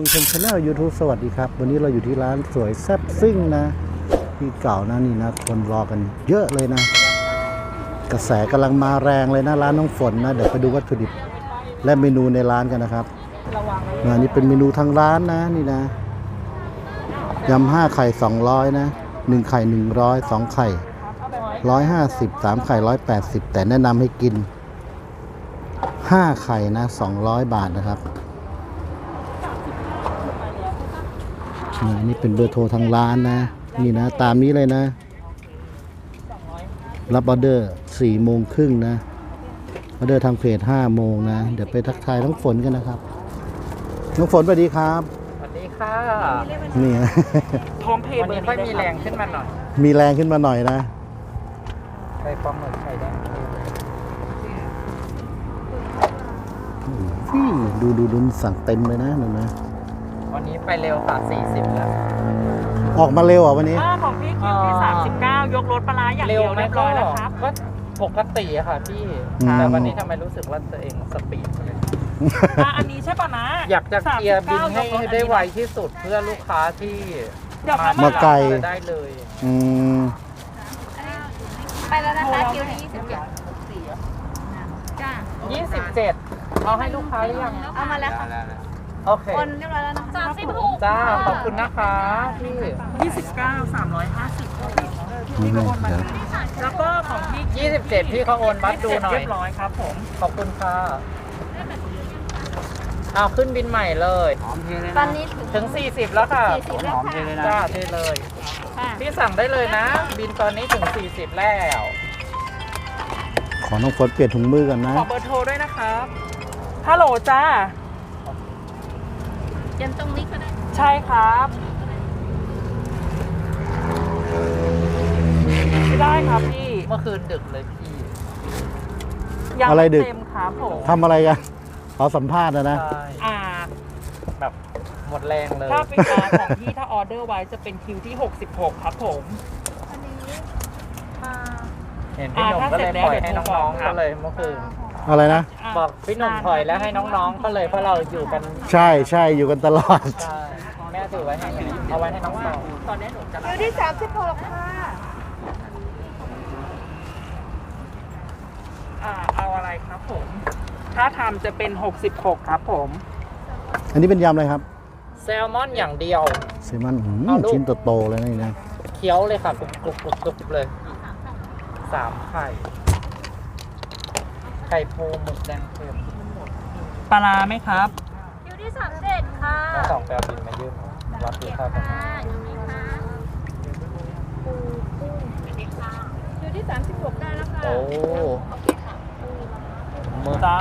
ึงชมชาแนลยูทูบสวัสดีครับ วันนี้เราอยู่ที่ร้านสวยแซ่บซิ่งนะที่เก่านะนี่นะ คนรอกันเยอะเลยนะ กระแสกำลังมาแรงเลยนะร้านน้องฝนนะ เดี๋ยวไปดูวัตถุดิบและเมนูในร้านกันนะครับนะนี่เป็นเมนูทางร้านนะนี่นะยำห้าไข่สองร้อยนะหนึ่งไข่หนึ่งร้อยสองไข่ร้อยห้าสิบสามไข่ร้อยแปดสิบแต่แนะนำให้กินห้าไข่นะสองร้อยบาทนะครับ นี่นี่เป็นเบอร์โทรทางร้านนะ นี่นะ ตามนี้เลยนะ รับออเดอร์สี่โมงครึ่งนะออเดอร์ทางเพจห้าโมงนะ เดี๋ยวไปทักทายน้องฝนกันนะครับ น้องฝนสวัสดีครับ สวัสดีค่ะนี่นะพร้อมเพย์วันเบอนี้ร์ค่อยนี้มีเลยแรครับงขึ้นมาหน่อยมีแรงขึ้นมาหน่อยนะไข่ปลาหมึกไข่แดงอืมดูดูดูสั่งเต็มเลยนะหนูนะ วันนี้ไปเร็วค่ะ40 แล้ว ออกมาเร็วอะวันนี้อ่าของพี่คิวที่อ่า39ยกรถปลาร้าอย่างเร็เดีวยวไหมเรียบก็ร้อยแล้วครับ ก็ปกติอะค่ะพี่ อืม แต่วันนี้ทำไมรู้สึกว่าตัวเองสปีดเลยอะอันนี้ใช่ป่ะนะอยากจะเคลียร์บินให้39ยกรถให้ได้ไวที่สุดเพื่อลูกค้าที่เดี๋ยวครับมาไกลจะได้เลย อืมไปแล้วนะคะคิวที่27จ้า 27 เอาให้ลูกค้าหรือยังเอามาแล้วค่ะ โอเคโอนเรียบร้อยแล้วนะคะจ้า ขอบคุณนะคะพี่29 350นี่นะเดี๋ยวแล้วก็ของพี่27พี่เขาโอนบัตรดูหน่อยเรียบร้อยครับผมขอบคุณค่ะเอาขึ้นบินใหม่เลยตอนนี้ถึง ถึง 40 แล้วค่ะ40แล้วค่ะจ้าเทเลย ค่ะ พี่สั่งได้เลยนะ บินตอนนี้ถึง 40 แล้ว ขอน้องฝนเปลี่ยนถุงมือกันนะ ขอเบอร์โทรด้วยนะครับฮัลโหลจ้าเตรี ยมตรงนี้ก็ได้ ใช่ครับไม่ได้ครับพี่เมื่อคืนดึกเลยพี่ยังอะไรดึก เต็มครับผมทำอะไรกันขอสัมภาษณ์นะนะ ใช่อ่า แบบหมดแรงเลยถ้าเป็นออของพี่ถ้าออเดอร์ไว้จะเป็นคิวที่ 66 ครับผม อันนี้อ่าเห็นพี่หนุ่มก็เลยปล่อยให้น้องๆก็เลยเมื่อคืน อะไรนะะบอกพี่หนุ่มปล่อยแล้วให้น้องๆ ก็เลยเพราะเราอยู่กันใช่ใช่อยู่กันตลอด ใช่แม่ถือไว้ให้เอาไว้ให้น้องๆตอนนี้หนูจะคิวที่36ค่ะอ่าเอาอะไรครับผม ถ้าทำจะเป็น 66 ครับผม อันนี้เป็นยำอะไรครับแซลมอนอย่างเดียว เซมันหืมเอาลูก ชิ้นโตๆเลยนะนี่นะเคี้ยวเลยค่ะกรุบกรุบกรุบกรุบเลยสามไข่ ไข่ปูหมึกแดงเค็มปลาร้าไหมครับคิวที่37ค่ะทั้งสองแปลบินมายืมรับดูค่าประมาณค่ะยังไงคะปูกุ้งคิวที่36ได้แล้วค่ะโอ้หมึกจ้า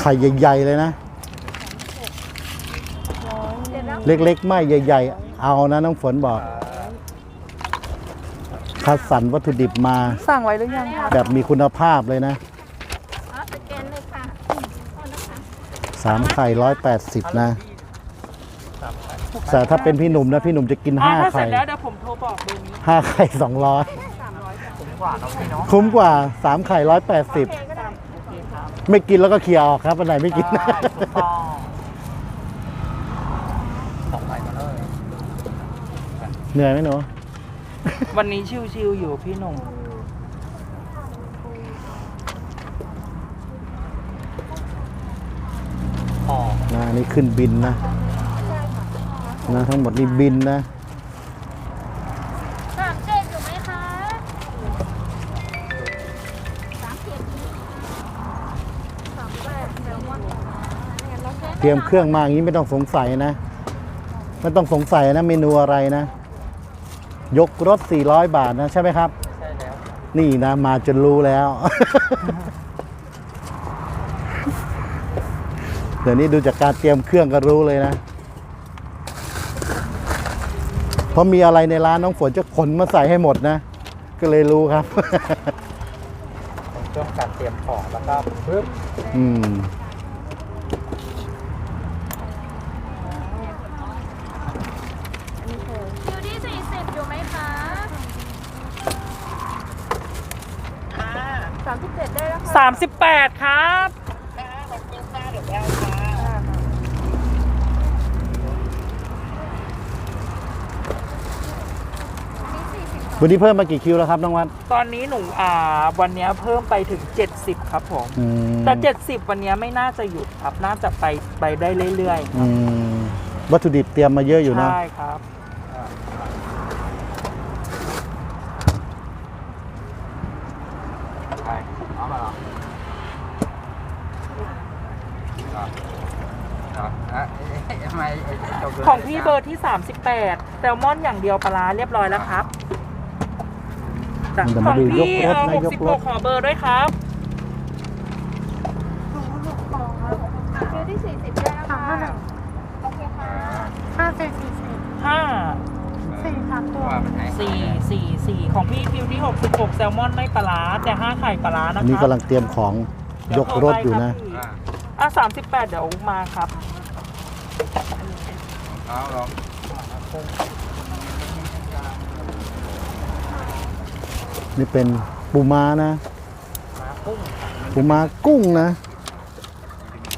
ไข่ใหญ่ๆเลยนะเสร็จแล้วเล็กๆไม่ใหญ่ ๆ เอานะน้องฝนบอก คัดสรรวัตถุดิบมา สั่งไว้หรือยังคะแบบมีคุณภาพเลยนะอ๋อสแกนเลยค่ะโทษนะคะสามไข่ร้อยแปดสิบนะสามไข่แต่ถ้าเป็นพี่หนุ่มนะ พี่หนุ่มจะกินอ่าห้าถ้าเสร็ไข่จแล้วเดี๋ยวผมโทรบอกเบอร์นี้ห้าไข่สองร้อยคุ้มกว่าเน้องพี่เนาะคุ้มกว่าสามไข่ร้อยแปดสิบไม่กินแล้วก็เคลียร์ออกครับอันไหนไม่กินใช่ถูกต้องสองไข่มาเลยเหนื่อยไหมหนู วันนี้ชิวๆอยู่พี่หนุ่มอ๋อนะอันนี่ขึ้นบินนะนะทั้งหมดนี่บินนะ37อยู่ไหมคะ37สามแปดแซลมอนงั้นเราแค่เตรียมเครื่องมาอย่างนี้ไม่ต้องสงสัยนะ ไม่ต้องสงสัยนะเมนูอะไรนะ ยกรถ 400 บาทนะใช่ไหมครับ ใช่แล้ว นี่นะ มาจนรู้แล้ว เดี๋ยวนี้ดูจากการเตรียมเครื่องก็รู้เลยนะ เพราะมีอะไรในร้านน้องฝนจะขนมาใส่ให้หมดนะ ก็เลยรู้ครับเป็นช่วงการเตรียมของแล้วก็ปึ๊บอืม สามสิบแปดครับวันนี้เพิ่มมากี่คิวแล้วครับน้องวัดตอนนี้หนูอ่าวันนี้เพิ่มไปถึงเจ็ดสิบครับผม อืมแต่ 70 วันนี้ไม่น่าจะหยุดครับ น่าจะไปไปได้เรื่อยๆครับวัตถุดิบเตรียมมาเยอะอยู่นะ ใช่ครับ ของพี่เบอร์ที่ 38แซลมอนอย่างเดียวปลาร้าเรียบร้อยแล้วครับจ้ะเดี๋ยวขมาองดูพี่ยกรถเอ่อนะยกรถ 66ขอเบอร์ด้วยครับคิวที่สี่สิบได้แล้วค่ะ โอเคค่ะห้าเจ็ดสี่สี่5 สี่สามตัวว่ามันไหน4 4 4 ของพี่คิวที่ 66แซลมอนไม่ปลาร้าแต่ 5 ไข่ปลาร้านะอันคนี้รับกำลังเตรียมของยกรถอยู่นะ เดี๋วโทรไปครับพี่อ่าอะ38 เดี๋ยวมาครับ เอาลองนี่เป็นปูม้านะมากุ้งปูม้ากุ้งนะ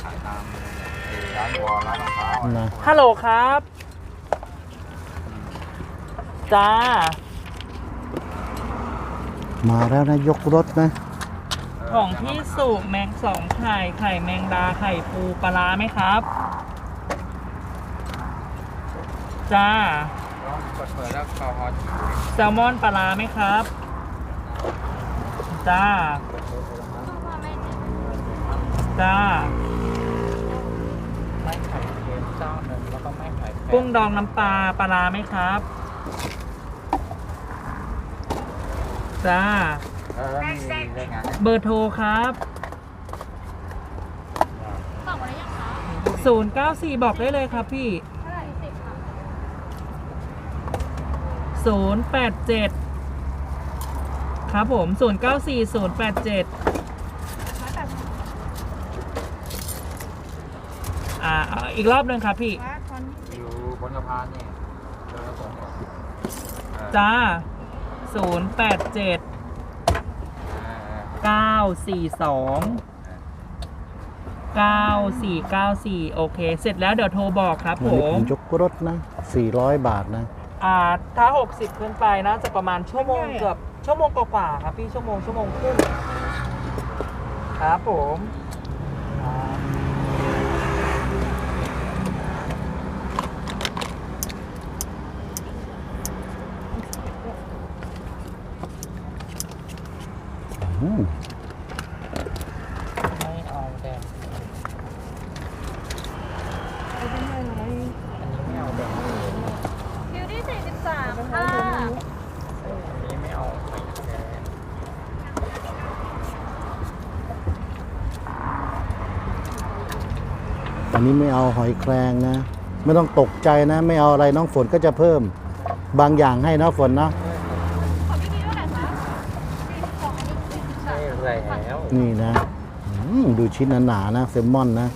ขายตามร้านวอลร้านรองเท้าอะนะฮัลโหลครับ จ้า มาแล้วนะ ยกรถนะ ของพี่สุแมงสองไข่ ไข่แมงดา ไข่ปูปลาร้าไหมครับ จ้าลองกดเปิดแล้วเข้าฮอตแซลมอนปลาร้าไหมครับ จ้า จ้า ไม่ไข่เค็มเจ้าหนึ่งแล้วก็ไม่ไข่แป้กุ้งดองน้ำปลาปลาร้าไหมครับ จ้า เออมีได้ไงเบอร์โทรครับ บอกมาได้ยังคะ094 บอกได้เลยครับพี่ เท่าไหร่สิบค่ะ 087 ครับผม 094 087ร้อยแปดสิบอ่าเอาอีกรอบหนึ่งครับพี่ ว่าตอนอยู่บนสะพานนี่เจอผมเนี่ยเออจ้า 087เออ942 9494 โอเค เสร็จแล้วเดี๋ยวโทรบอกครับอันผนี้มเป็นยกรถนะ 400 บาทนะ อ่าถ้า 60 ขึ้นไปน่าจะประมาณชั่วโมงเกือบชั่วโมงกว่าๆครับพี่ชั่วโมงชั่วโมงครึ่งครับผมครับอืมไม่เอาแดงอันนี้ไม่เอาแดง คิวที่สี่สิบสามค่ะ อันนี้ไม่เอาไข่แดง อั นนี้ไม่เอาหอยแครงนะ ไม่ต้องตกใจนะ ไม่เอาอะไรน้องฝนก็จะเพิ่ม บางอย่างให้นะฝนนะของพี่คิวเท่าไหร่คะสี่สิบสองอันนี้สี่สิบสามไม่แล้ว นี่นะอืมดูชิ้นหนาๆนะแซลมอนนะ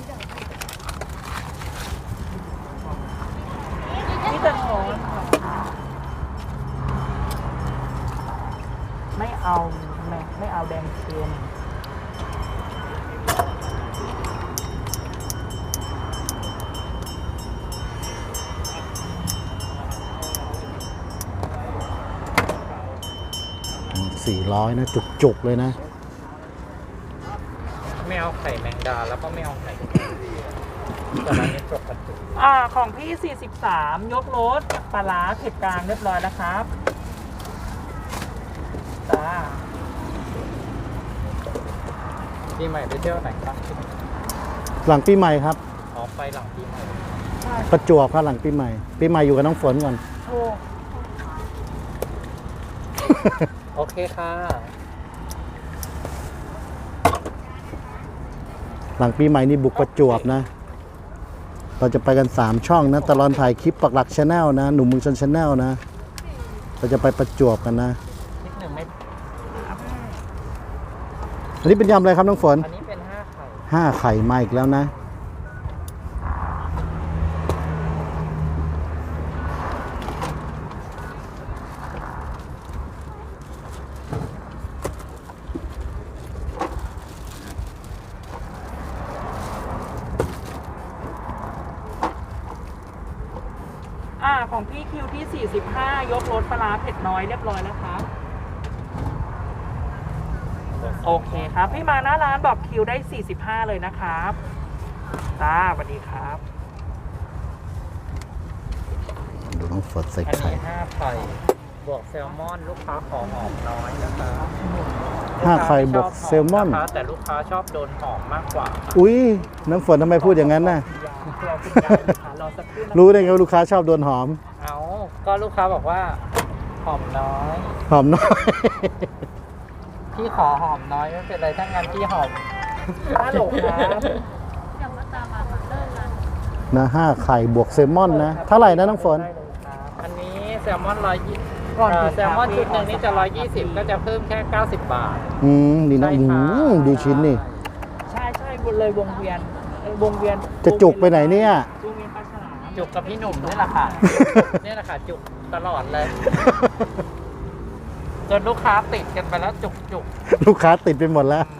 400นะ จุกๆเลยนะ ไม่เอาไข่แมงดาแล้วก็ไม่เอาไข่ตอนนั้นนี่จบกันจุอ่าของพี่ 43 ยกรถปลาร้าเผ็ดกลางเรียบร้อยแล้วครับจ้าปีใหม่ไปเที่ยวไหนครับหลังปีใหม่ครับ ออกไปหลังปีใหม่ ประจวบครับหลังปีใหม่ ปีใหม่อยู่กับน้องฝนก่อน โอ้ โอเคค่ะหลังปีใหม่นี่บุกประจวบนะ เราจะไปกัน 3 ช่องนะตลอดถ่ายคลิปปักหลักชาแนลนะ หนุ่มเมืองชนชาแนลนะ เราจะไปประจวบกันนะนิดหนึ่งไม่อันนี้เป็นยำอะไรครับน้องฝน อันนี้เป็น5ไข่ห้าไข่มาอีกแล้วนะ ของพี่คิวที่ 45 ยกรถปลาร้าเผ็ดน้อยเรียบร้อยแล้วครับ โอเคครับ พี่มาหน้าร้านบอกคิวได้ 45 เลยนะครับจ้าสวัสดีครับดูน้องฝนใส่อันไข่ นี้ห้าไข่บวกแซลมอนลูกค้าขอหอมน้อยนะครับห้าไข่บวกเซลมอน ลูกค้าแต่ลูกค้าชอบโดนหอมมากกว่าอุ้ยน้ำฝนทำไมพูดอย่างนั้นน่ะเราคุณยายค่ะรอสักครู่นะรู้ได้ไงว่าลูกค้าชอบโดนหอม เอาก็ลูกค้าบอกว่าหอมน้อย หอมน้อย พี่ขอหอมน้อยไม่เป็นไรถ้างั้นพี่หอม ฮัลโหลครับอย่ามาตามมาค่ะเลิกกันนะห้าไข่บวกเซลมอนนะเท่าไหร่นะน้องฝนได้เลยครับอันนี้แซลมอนร้อยยี่แซลมอนชุดหนึ่งนี่จะร้อยยี่สิบก็จะเพิ่มแค่เก้าสิบบาท อืมนี่นะใช่อืค่ะมดูชิ้นนี่ ใช่ใช่เลยวงเวียนเอ้ยวงเวียนจะจุกไปไหนเนี่ย วงเวียนปลาฉลามจุกกับพี่หนุ่มนี่แหละค่ะ นี่แหละค่ะ จุกตลอดเลยจนลูกค้าติดกันไปแล้วจุกจุกลูกค้าติดไปหมดแล้วห้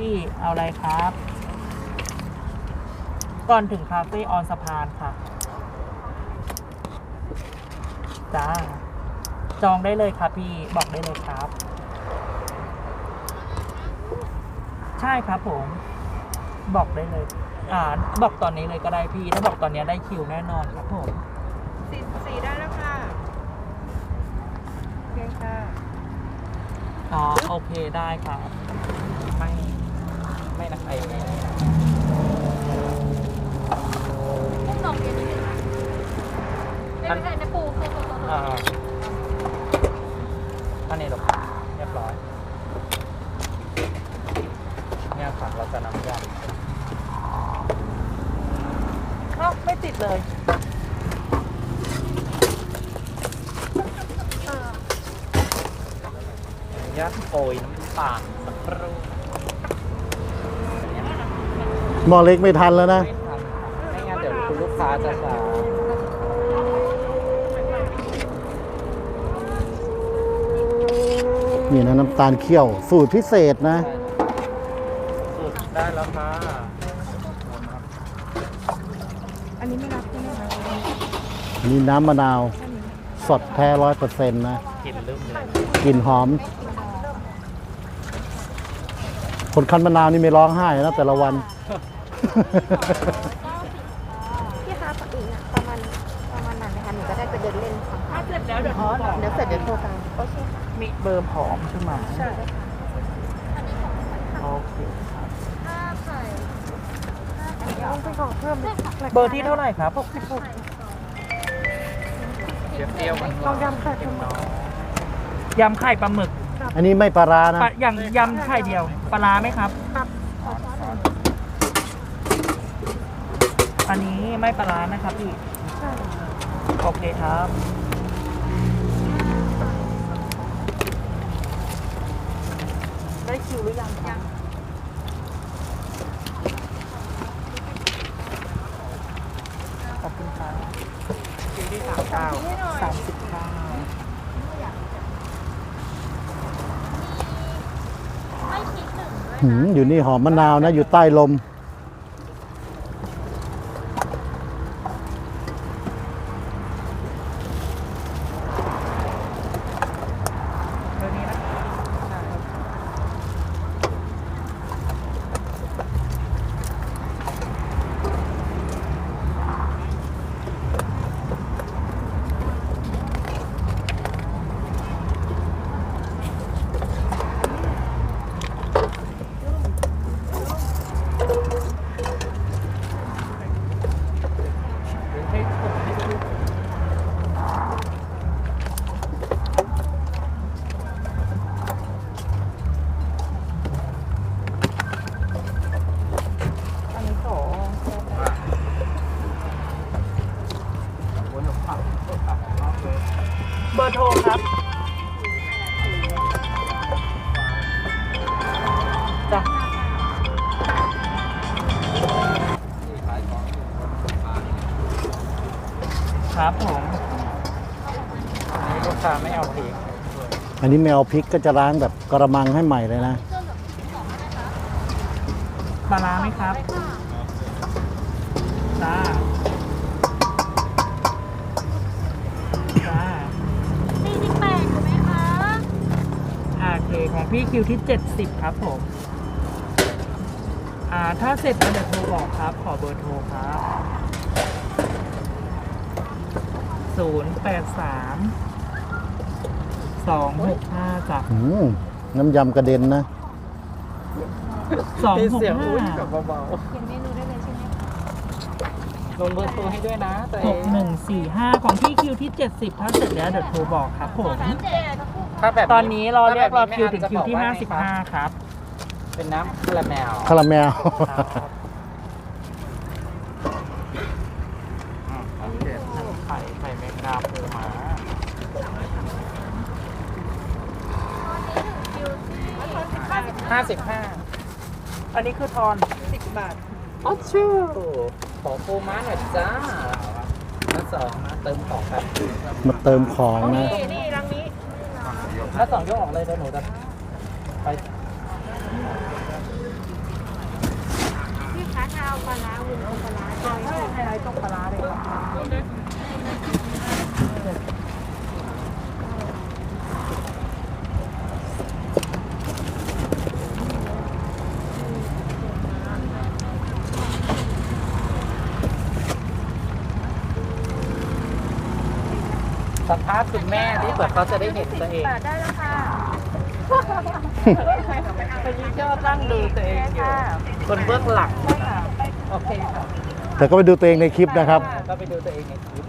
พี่เอาอะไรครับ ก่อนถึงคาเฟ่ออนสะพานค่ะ จ้า จองได้เลยครับพี่บอกได้เลยครับ ใช่ครับผม บอกได้เลย อ่า บอกตอนนี้เลยก็ได้พี่ ถ้าบอกตอนนี้ได้คิวแน่นอนครับผม44ได้แล้วค่ะโอเคค่ะ อ๋อ โอเคได้ครับไม่ ไม่นะไอ้ไม่กุ้งดองเย็นนิดนึงค่ะไม่เป็นไรนปูปูปูปูอ่าอันนี้หรอเรียบร้อย เนี่ยค่ะเราจะน้ำยำเอ้าไม่ติดเลยเนุญาตโปรยน้ำตาลสักครู่ หม้อเล็กไม่ทันแล้วนะ ไม่ทันไม่งั้นเดี๋ยวคุณลูกค้าจะช้านี่นะน้ำตาลเคี่ยวสูตรพิเศษนะ สุดได้แล้วค่ะอันนี้ไม่รับใช่ไหมคะมีน้ำมะนาว สดแท้ร้อยเปอร์เซ็นต์นะกลิ่นลืมเลยกลิ่นหอม คนคันมะนาวนี่ไม่ร้องไห้นะแต่ละวัน พี่คะปกติเนี่ยประมาณประมาณนั้นนะคะหนูจะได้ไปเดินเล่นค่ะถ้าเสร็จแล้วเดี๋ยวโทรบอกเดี๋ยวเสร็จเดี๋ยวโทรตามโอเคค่ะมีเบอร์ผอมใช่ไหมใช่ค่ะอันนี้ของค่ะโอเคห้าไข่ห้าไข่ต้องไปขอเพิ่มเบอร์ที่เท่าไหร่ครับเปรี้ยวๆมันลองยำไข่ปลาหมึกยำไข่ปลาหมึก อันนี้ไม่ปลาร้านะ อย่างยำไข่เดียว ปลาร้าไหมครับ ครับ อันนี้ไม่ปลาร้านะครับพี่ใช่โอเคครับ ได้คิวหรือยังครับขอบคุณครับคิวที่สามเก้าสามสิบเก้าไม่คิดถึงด้วยหืมอยู่นี่หอมมะนาวนะ อยู่ใต้ลม นนี้แมวพริกก็จะล้างแบบกระมังให้ใหม่เลยนะ ปลาร้าไหมครับจ้าจ้าสี่สิบแปดถูกไหมคะอ่าโอเคของพี่คิวที่ 70 ครับผมอ่าถ้าเสร็จแล้วเดี๋ยวโทรบอกครับ ขอเบอร์โทรครับ 083 265จ้ะอืมน้ำยำกระเด็นนะมีเสียงอุ้ยแบบ265เบาเขียนเมนูได้เลยใช่ไหมๆลงเบอร์โทรให้ด้วยนะตัวเอง6145ของพี่คิวที่70ถ้าเสร็จแล้วเดี๋ยวโทรบอกครับผมสามเจ็ดถ้าแบบตอนนี้รอเรียกรอถ้าแบบคิวถึงคิวที่ไม่อั้นจะบอกว่าไงครับ55ครับ เป็นน้ำคาราเมลคาราเมลอืมโอเค ไข่ไข่แมงดาปูม้า คิวที่ห้าสิบ ห้าสิบห้า อันนี้คือทอน10บาทอ๋อชื่อขอปูม้าหน่อยจ้ามาสองนะเติมของครับมาเติมของนะนี่นี่รังนี้ถ้าสองยกออกเลยเดี๋ยวหนูจะไปพี่คะถ้าเอาปลาร้าวุ้นเอาปลาร้าใช่ไฮไลท์ตรงปลาร้าเลยครับ สัมภาษณ์คุณแม่ที่เปิดเขาจะได้เห็นตัวเองบาทได้แล้วค่ะตอนนี้ก็ตั้งดูตัวเองอยู่คนเบื้องหลังใช่ค่ะโอเคค่ะแต่ก็ไปดูตัวเองในคลิปนะครับ ก็ไปดูตัวเองในคลิป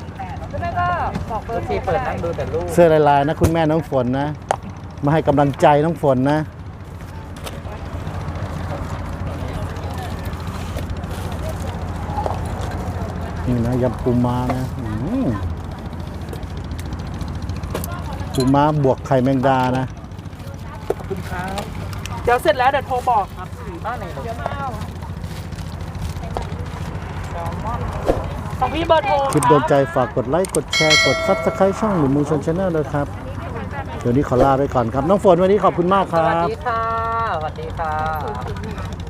แล้วแม่ก็บอกเบอทุกร์ทีเปิดนั่งดูแต่รูปเสื้อลายๆนะคุณแม่น้องฝนนะ มาให้กำลังใจน้องฝนนะนี่นะยำปูม้านะอืม ปูม้าบวกไข่แมงดานะขอบคุณครับเดี๋ยวเสร็จแล้วเดี๋ยวโทรบอกครับบ้านไหนเดี๋ยวมาเอาแซลมอนของพี่เบอร์โทรคลิปโดนใจฝากกดไลค์กดแชร์กดซับสไครต์ช่องหนุ่มมูชนชาแนลเลยครับ เดี๋ยวนี้ขอลาไปก่อนครับ น้องฝนวันนี้ขอบคุณมากคสรัวัสบ ดีค่ะ สวัสดีค่ะ